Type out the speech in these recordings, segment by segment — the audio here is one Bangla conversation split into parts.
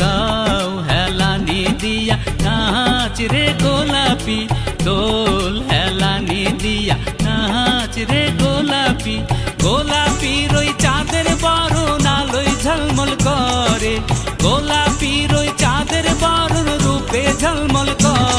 গাও হেলানি দিয়া নাচ রে গোলাপি দোল হেলানি দিয়া নাচ রে গোলাপি। গোলাপি রই চাঁদের বরণ আলোয় ঝলমল করে। গোলাপি রই চাঁদের বরণ, রূপে ঝলমল করে।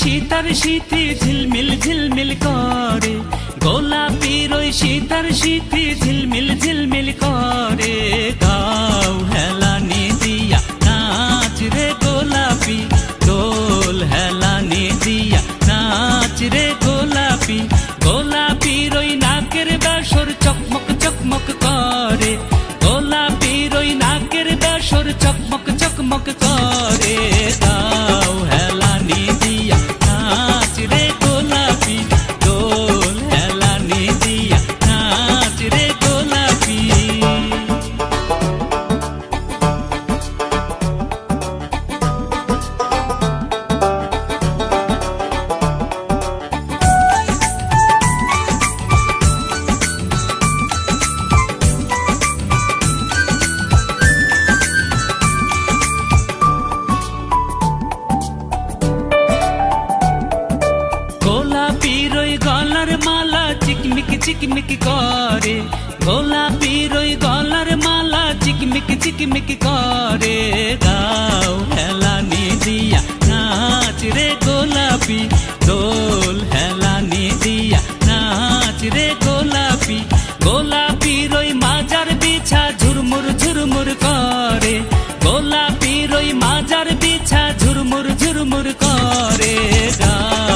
শীতার শীতে ঝিলমিল ঝিলমিল করে। গোলাপির ওই শীতার শীতে ঝিলমিল ঝিলমিল করে। গাও হেলানি দিয়া নাচ রে গোলাপি, দোল হেলানি দিয়া নাচ রে গোলাপি। গোলাপির ওই নাকের বাসর চকমক চকমক করে। গোলাপির ওই নাকের বাসর চকমক চিকমিক করে। গোলাপির ওই গলার মালা চিকমিক চিকমিক করে। গাও হেলানি দিয়া নাচ রে গোলাপি। দোল হেলানি দিয়া নাচ রে গোলাপি। গোলাপির ওই মাজার বিছা, ঝুরমুর ঝুরমুর করে। গোলাপির ওই মাজার বিছা, ঝুরমুর ঝুরমুর করে। গাও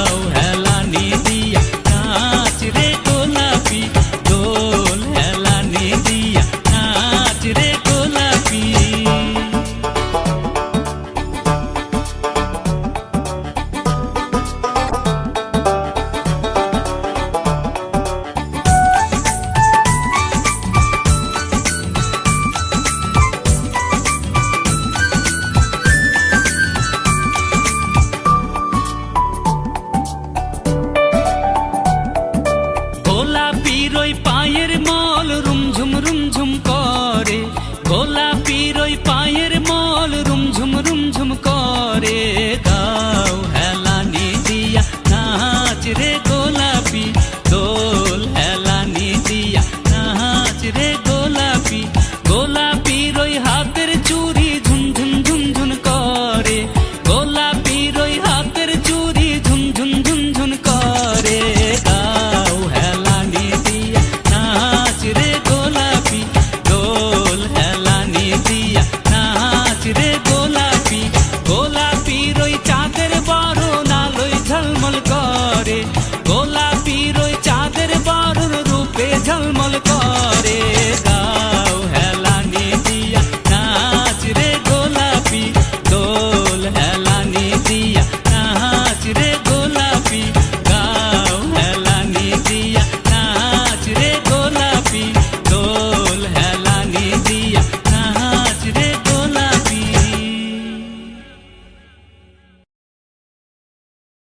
día.